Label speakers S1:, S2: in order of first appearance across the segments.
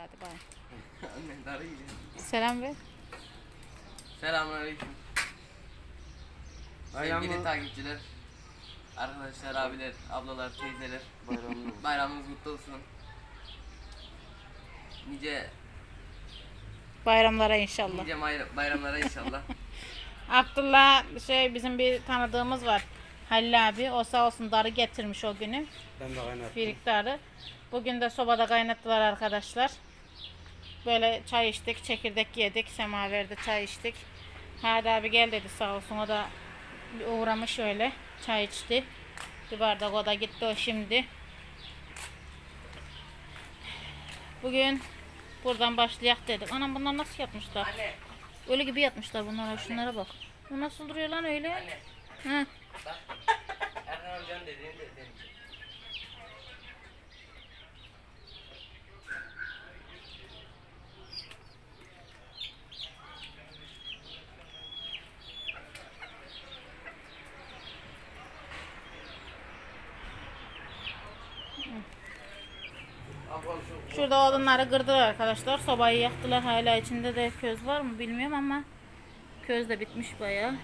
S1: hadi bay. Selam ver.
S2: Selamünaleyküm. Sevgili
S3: mı?
S2: takipçiler, arkadaşlar, abiler, ablalar, teyzeler.
S3: Bayramlı.
S2: Bayramınız kutlu olsun. Nice
S1: Bayramlara inşallah.
S2: nice bayramlara inşallah.
S1: Abdullah şey bizim bir tanıdığımız var. Halil abi. O sağ olsun darı getirmiş o günü.
S3: Ben de kaynattım.
S1: Firik darı. Bugün de sobada kaynattılar arkadaşlar. Böyle çay içtik, çekirdek yedik, semaverde çay içtik. Hadi abi gel dedi sağ olsun. O da bir uğramış öyle. Çay içti. Bir bardak o da gitti o şimdi. Bugün buradan başlayak dedik. Anam bunlar nasıl yapmışlar?
S2: Anne,
S1: Öyle gibi yapmışlar bunlara. Şunlara bak. Bu nasıl duruyor lan öyle?
S2: anne.
S1: Hı.
S2: Bak. Erkan amcanın dediğini de dedim.
S1: Şurada odunları kırdılar arkadaşlar. Sobayı yaktılar. Hala içinde de köz var mı bilmiyorum ama köz de bitmiş bayağı.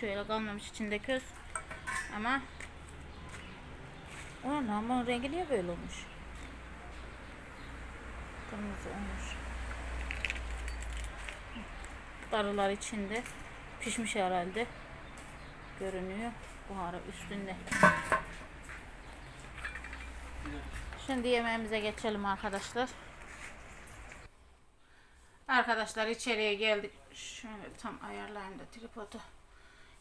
S1: Şöyle kalmamış içinde köz. Ama o ne ama rengi niye böyle olmuş? Kırmızı olmuş. Darılar içinde. Pişmiş herhalde. Görünüyor. Buharı üstünde. Şimdi yemeğimize geçelim arkadaşlar. Arkadaşlar içeriye geldik. Şöyle tam ayarlayayım da tripodu.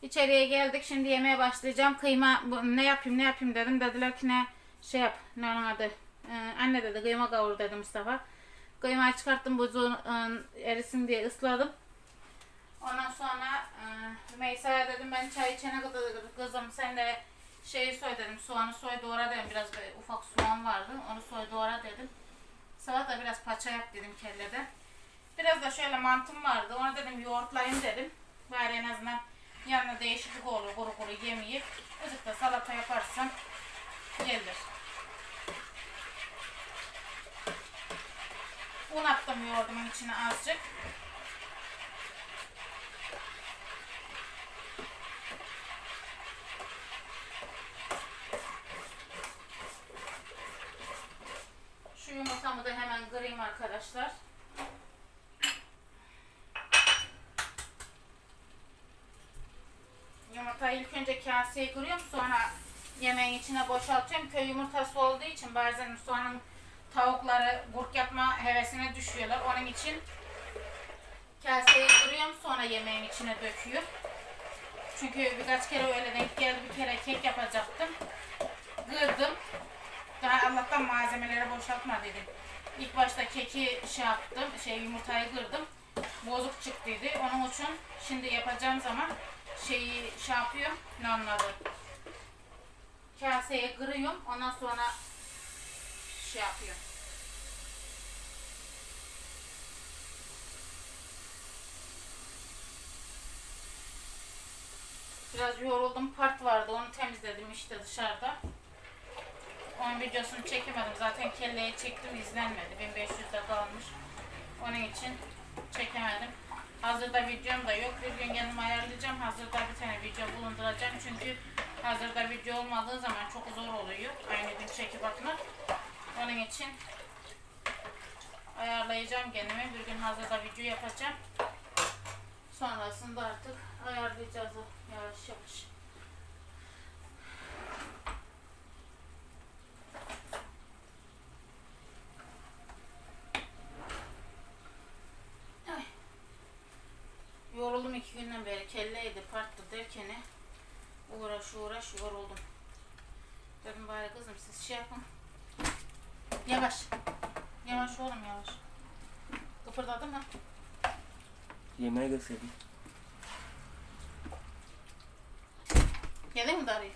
S1: İçeriye geldik. Şimdi yemeğe başlayacağım. Kıyma bu, ne yapayım ne yapayım dedim. Dediler ki ne şey yap. Ne onun adı. Ee, anne dedi kıyma kavur dedi Mustafa. Kıymayı çıkarttım buzu e, erisin diye ısladım. Ondan sonra e, Rümeysa'ya dedim ben çay içene kadar kızım sen de şeyi soy dedim soğanı soy doğra dedim biraz ufak soğan vardı onu soy doğra dedim. Sabah da biraz paça yap dedim kellede. Biraz da şöyle mantım vardı onu dedim yoğurtlayayım dedim. Bari en azından yanına değişiklik olur kuru kuru yemeyip. Azıcık da salata yaparsam gelir. Un attım yoğurdumun içine azıcık. Şu yumurtamı da hemen kırayım arkadaşlar. Yumurtayı ilk önce kaseye kırıyorum sonra yemeğin içine boşaltıyorum. Köy yumurtası olduğu için bazen soğanın tavukları gurk yapma hevesine düşüyorlar. Onun için kaseye kırıyorum sonra yemeğin içine döküyorum. Çünkü birkaç kere öyle denk geldi. Bir kere kek yapacaktım. Kırdım. Daha Allah'tan malzemeleri boşaltma dedim. İlk başta keki şey yaptım, şey yumurtayı kırdım. Bozuk çıktıydı. Onun için şimdi yapacağım zaman şeyi şey yapıyorum. Adı? Kaseye kırıyorum. Ondan sonra şey yapıyorum. Biraz yoruldum. Part vardı. Onu temizledim işte dışarıda. Onun videosunu çekemedim. Zaten kelleyi çektim izlenmedi. 1500'de kalmış. Onun için çekemedim. Hazırda videom da yok. Bir gün kendim ayarlayacağım. Hazırda bir tane video bulunduracağım. Çünkü hazırda video olmadığı zaman çok zor oluyor. Aynı gün çekip atmak. Onun için ayarlayacağım kendimi. Bir gün hazırda video yapacağım. Sonrasında artık ayarlayacağız yavaş yavaş. Ay. Yoruldum iki günden beri. Kelleydi, parttı derken uğraş uğraş yoruldum. Dedim bari kızım siz şey yapın. Yavaş. Yavaş oğlum yavaş. Kıpırdadı mı?
S2: Yemeğe göstereyim.
S1: Yedin mi darıyı?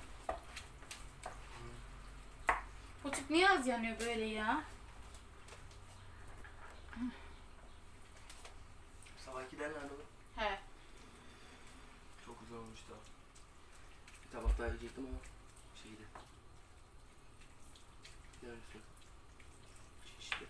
S1: Bu tip niye az yanıyor böyle ya?
S2: Sabahkiler nerede bu? Güzel olmuş da. Bir tabak daha yiyecektim ama şeydi. Neresi? İşte.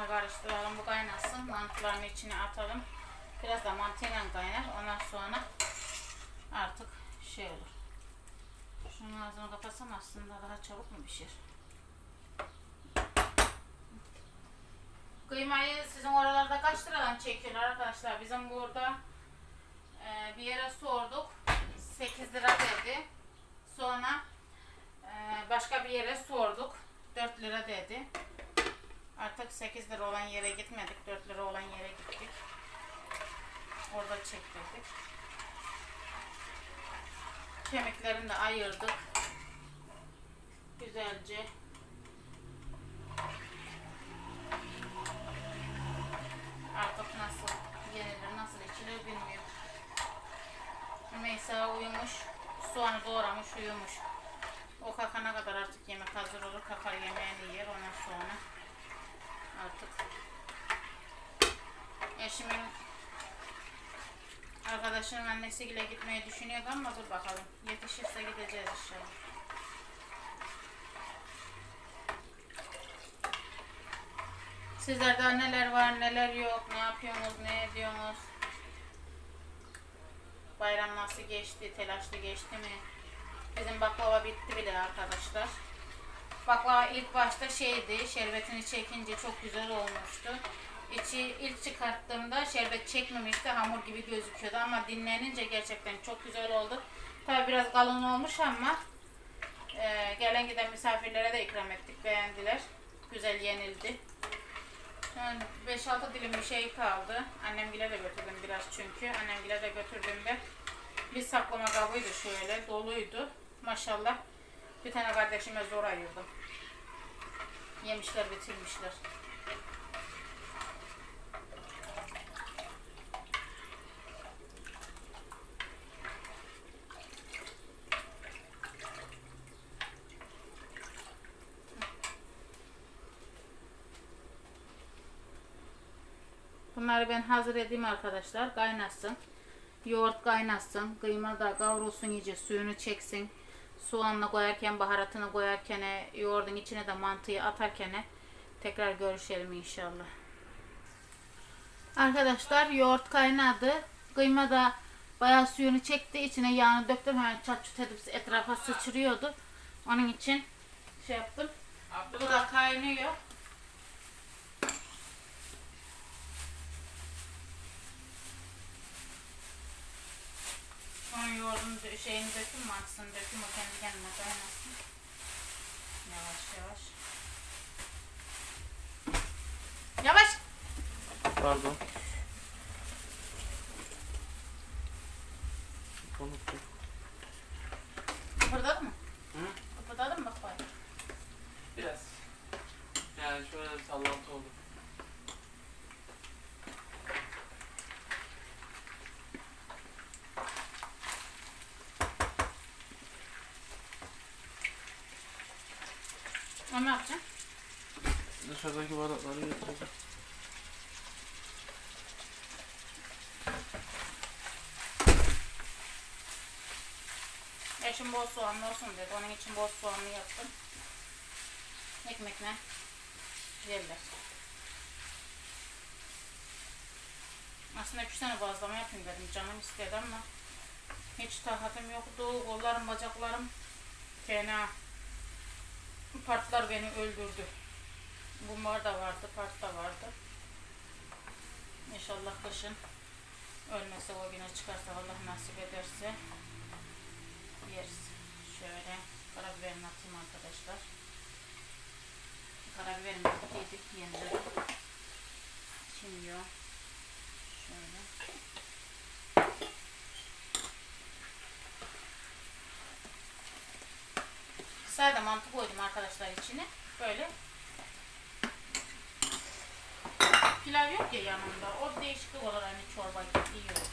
S1: soğanla karıştıralım. Bu kaynasın. Mantılarını içine atalım. Biraz da mantıyla kaynar. Ondan sonra artık şey olur. Şunun ağzını kapatsam aslında daha çabuk mu pişir? Kıymayı sizin oralarda kaç liradan çekiyorlar arkadaşlar? Bizim burada e, bir yere sorduk. 8 lira dedi. Sonra e, başka bir yere sorduk. 4 lira dedi. Artık 8 lira olan yere gitmedik. 4 lira olan yere gittik. Orada çektirdik. Kemiklerini de ayırdık. Güzelce. Artık nasıl yenilir, nasıl içilir bilmiyorum. Rümeysa uyumuş, soğanı doğramış, uyumuş. O kalkana kadar artık yemek hazır olur. Kakar yemeğini yer ondan sonra artık eşimin arkadaşının annesiyle gitmeyi düşünüyordu ama dur bakalım. Yetişirse gideceğiz inşallah. Sizlerde neler var neler yok ne yapıyorsunuz ne ediyorsunuz Bayram nasıl geçti telaşlı geçti mi Bizim baklava bitti bile arkadaşlar Baklava ilk başta şeydi şerbetini çekince çok güzel olmuştu İçi ilk çıkarttığımda şerbet çekmemişti hamur gibi gözüküyordu ama dinlenince gerçekten çok güzel oldu Tabi biraz kalın olmuş ama e, gelen giden misafirlere de ikram ettik beğendiler güzel yenildi yani 5-6 dilim bir şey kaldı. Annemgile de götürdüm biraz çünkü. Annemgile de götürdüğümde bir saklama kabıydı şöyle doluydu. Maşallah bir tane kardeşime zor ayırdım. Yemişler bitirmişler. Bunları ben hazır edeyim arkadaşlar. Kaynasın. Yoğurt kaynasın. Kıyma da kavrulsun iyice suyunu çeksin. Soğanla koyarken, baharatını koyarken, yoğurdun içine de mantıyı atarken tekrar görüşelim inşallah. Arkadaşlar yoğurt kaynadı. Kıyma da bayağı suyunu çekti. İçine yağını döktüm. Hemen çat çut edip etrafa sıçrıyordu. Onun için şey yaptım. Bu da kaynıyor. Sonra şeyini döküm mantısını döküm o kendi kendine kaynasın. Yavaş yavaş. Yavaş.
S2: Pardon. Unuttum.
S1: Kıpırdadı mı?
S2: Hı?
S1: Kıpırdadı mı bak bari.
S2: Biraz. Yani şöyle bir sallantı oldu.
S1: O ne yapacaksın?
S2: Dışarıdaki bardakları getireceğim.
S1: Eşim bol soğanlı olsun dedi. Onun için bol soğanlı yaptım. Ekmekle yerler. Aslında üç tane bazlama yapayım dedim. Canım istedi ama hiç tahatim yoktu. Kollarım, bacaklarım fena. Partlar beni öldürdü. Bunlar da vardı, part da vardı. İnşallah kışın ölmese o güne çıkarsa Allah nasip ederse yeriz. Şöyle karabiberini atayım arkadaşlar. Karabiberimi yedik yeniden. O. Şöyle. Sade mantı koydum arkadaşlar içine. Böyle. Pilav yok ya yanında. O değişiklik olur hani çorba gibi iyi olur.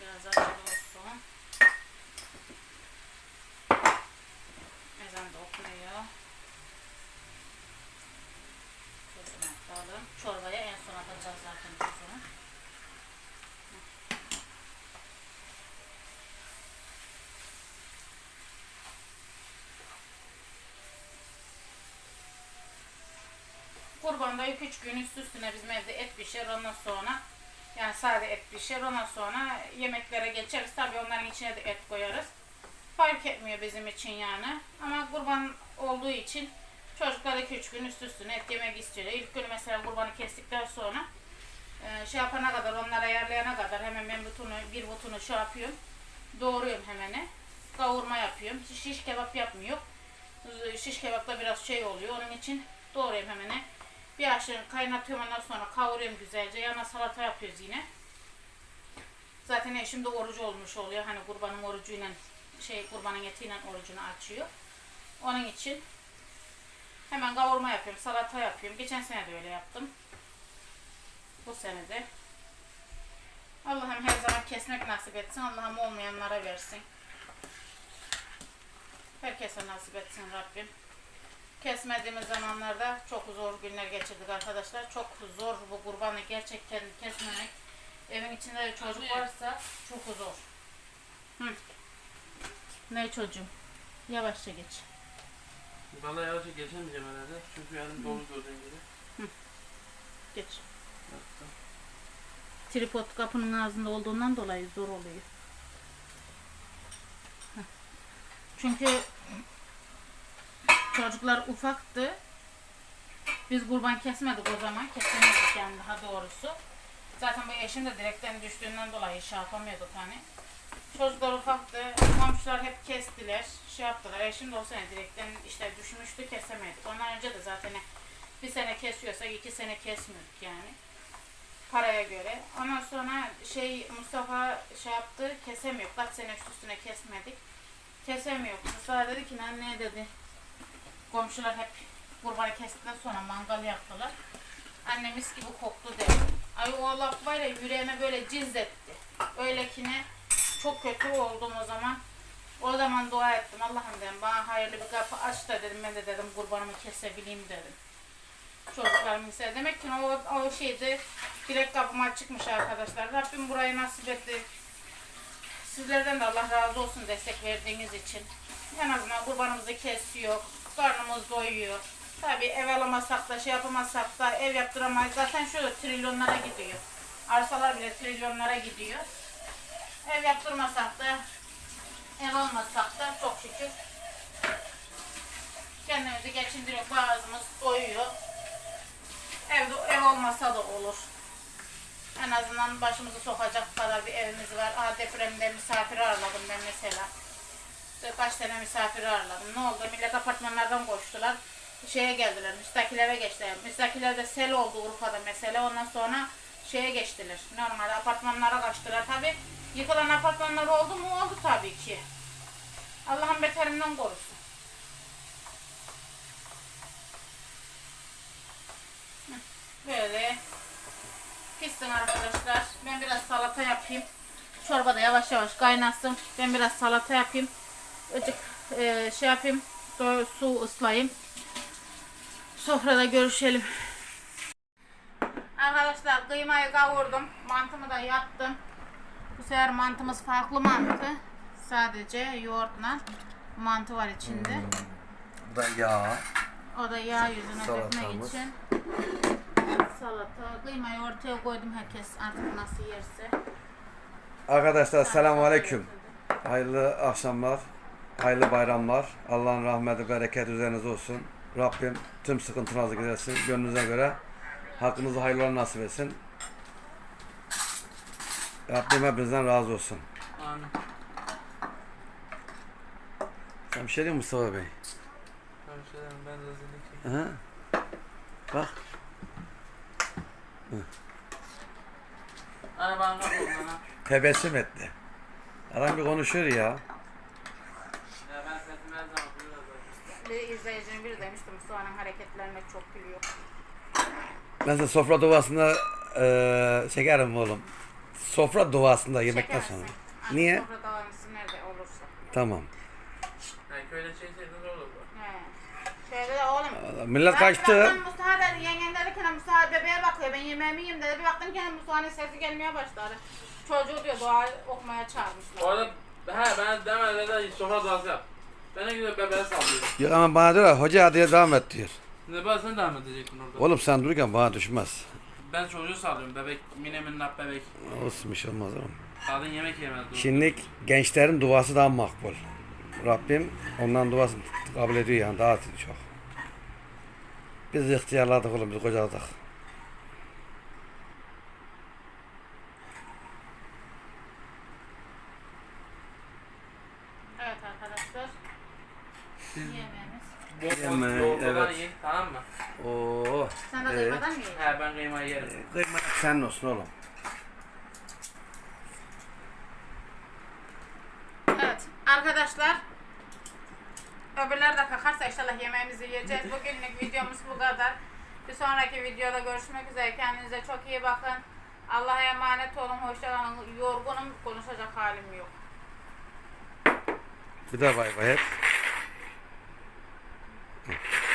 S1: Biraz acılı olsun. Ezan da okunuyor. Çorbaya en son atacağız zaten onda 2-3 gün üst üstüne bizim evde et pişer ondan sonra yani sade et pişer ondan sonra yemeklere geçeriz. Tabii onların içine de et koyarız. Fark etmiyor bizim için yani. Ama kurban olduğu için çocuklar 2-3 gün üst üstüne et yemek istiyor. İlk gün mesela kurbanı kestikten sonra e, şey yapana kadar, onları ayarlayana kadar hemen ben butunu, bir butunu şey yapıyorum. Doğruyorum hemeni. Kavurma yapıyorum. Şiş kebap yapmıyor. Şiş kebapta biraz şey oluyor. Onun için doğrayayım hemeni. Bir aşırı kaynatıyorum ondan sonra kavuruyorum güzelce. Yana salata yapıyoruz yine. Zaten eşim de orucu olmuş oluyor. Hani kurbanın orucuyla şey kurbanın etiyle orucunu açıyor. Onun için hemen kavurma yapıyorum, salata yapıyorum. Geçen sene de öyle yaptım. Bu sene de. Allah'ım her zaman kesmek nasip etsin. Allah'ım olmayanlara versin. Herkese nasip etsin Rabbim. Kesmediğimiz zamanlarda çok zor günler geçirdik arkadaşlar. Çok zor bu kurbanı gerçekten kesmemek. Evin içinde de çocuk varsa çok zor. Hı. Ne çocuğum? Yavaşça geç.
S2: Vallahi yavaşça geçemeyeceğim herhalde. Çünkü yarın dolu gördüğün gibi.
S1: Geç.
S2: Yaptım.
S1: Tripod kapının ağzında olduğundan dolayı zor oluyor. Heh. Çünkü çocuklar ufaktı. Biz kurban kesmedik o zaman. Kesemedik yani daha doğrusu. Zaten bu eşim de direkten düştüğünden dolayı şey yapamıyorduk hani. Çocuklar ufaktı. Komşular hep kestiler. Şey yaptılar. Eşim de o sene direkten işte düşmüştü kesemedik. Ondan önce de zaten bir sene kesiyorsak iki sene kesmiyorduk yani paraya göre. Ondan sonra şey Mustafa şey yaptı kesemiyor. Kaç sene üst üstüne kesmedik. Kesemiyor. Mustafa dedi ki anne dedi. Komşular hep kurbanı kestikten sonra mangal yaptılar. Annemiz gibi koktu dedi. Ay o laf var ya yüreğime böyle cizletti. Öylekine çok kötü oldum o zaman. O zaman dua ettim. Allah'ım dedim bana hayırlı bir kapı aç da dedim. Ben de dedim kurbanımı kesebileyim dedim çocuklarım ise. Demek ki o, o şeydi direkt kapıma çıkmış arkadaşlar. Rabbim burayı nasip etti. Sizlerden de Allah razı olsun destek verdiğiniz için. En azından kurbanımızı kesiyor. Karnımız doyuyor. Tabi ev alamasak da şey yapamazsak da ev yaptıramayız. Zaten şöyle trilyonlara gidiyor. Arsalar bile trilyonlara gidiyor. Ev yaptırmasak da ev almasak da çok şükür kendimizi geçindiriyor. Bazımız doyuyor. Evde ev olmasa da olur. En azından başımızı sokacak kadar bir evimiz var. Aa depremde misafir ağırladım ben mesela. Kaç tane misafir ağırladım. Ne oldu? Millet apartmanlardan koştular. Şeye geldiler, müstakil geçtiler. Müstakil evde sel oldu Urfa'da mesela. Ondan sonra şeye geçtiler. Normal apartmanlara kaçtılar. Tabi yıkılan apartmanlar oldu mu? Oldu tabii ki. Allah'ın beterinden korusun. Böyle pişsin arkadaşlar. Ben biraz salata yapayım. Çorba da yavaş yavaş kaynasın. Ben biraz salata yapayım. Azıcık e, şey yapayım. Su, ıslayayım. Sofrada görüşelim. Arkadaşlar kıymayı kavurdum. Mantımı da yaptım. Bu sefer mantımız farklı mantı. Sadece yoğurtla mantı var içinde.
S3: Bu da yağ.
S1: O da yağ yüzüne dökmek için. Salata, kıymayı ortaya koydum herkes artık nasıl yerse.
S3: Arkadaşlar selamun aleyküm. Hayırlı akşamlar. Hayırlı bayramlar. Allah'ın rahmeti, bereket üzerinize olsun. Rabbim tüm sıkıntılarınızı gidersin. Gönlünüze göre hakkınızı hayırlar nasip etsin. Rabbim hepinizden razı olsun.
S2: Amin.
S3: Sen bir şey mi Mustafa Bey.
S2: Ben bir şey ben rezillik.
S3: Hı? Bak.
S2: Arabanın kapı bana.
S3: Tebessüm etti. Adam bir konuşuyor ya.
S2: Ya ben sesimi her zaman duyuyorum zaten.
S1: Bir izleyicinin biri demişti Mustafa'nın hareketlerine çok gülüyor.
S3: Ben size sofra duasında eee çekerim oğlum. Sofra duasında yemekten
S1: Çekersin.
S3: sonra.
S1: Artık
S3: Niye?
S1: Sofra davranısı nerede olursa.
S3: Tamam.
S2: Yani köyde çekseydiniz.
S1: He. Şöyle de oğlum.
S3: Millet
S1: Ben
S3: kaçtı.
S1: baktım Mustafa dedi, yengen dedi ki Mustafa bebeğe bakıyor ben yemeğimi yiyeyim dedi. Bir baktım ki Mustafa'nın sesi gelmeye başladı. Çocuğu diyor dua okumaya çağırmışlar.
S2: Orada he ben demeden de sofra duası yap. Ben ne güzel bebeğe sallıyorum.
S3: Ya ama bana diyor hoca diye devam et diyor.
S2: Ne bazen devam edecektin orada.
S3: Oğlum sen dururken bana düşmez.
S2: Ben çocuğu sallıyorum bebek. Mine minnap bebek.
S3: Olsun bir şey olmaz oğlum.
S2: Kadın yemek yemez.
S3: Şimdi gençlerin duası daha makbul. Rabbim ondan duasını kabul ediyor yani daha çok. Biz ihtiyarladık oğlum biz kocaladık.
S1: Evet arkadaşlar.
S2: Siz
S1: Yemeğimiz.
S2: bol bol
S3: Yemeği, evet.
S2: yiyin tamam mı?
S3: Oo.
S1: Sen de
S3: Ee?
S1: kıymadan mı yiyeceksin?
S2: He ben kıymayı yerim.
S3: Kıyma senin olsun oğlum.
S1: Evet arkadaşlar. Öbürler de kalkarsa inşallah yemeğimizi yiyeceğiz. Bugünlük videomuz bu kadar. Bir sonraki videoda görüşmek üzere. Kendinize çok iyi bakın. Allah'a emanet olun. Hoşçakalın. Yorgunum. Konuşacak halim yok.
S3: Bir daha bay bay et. hmm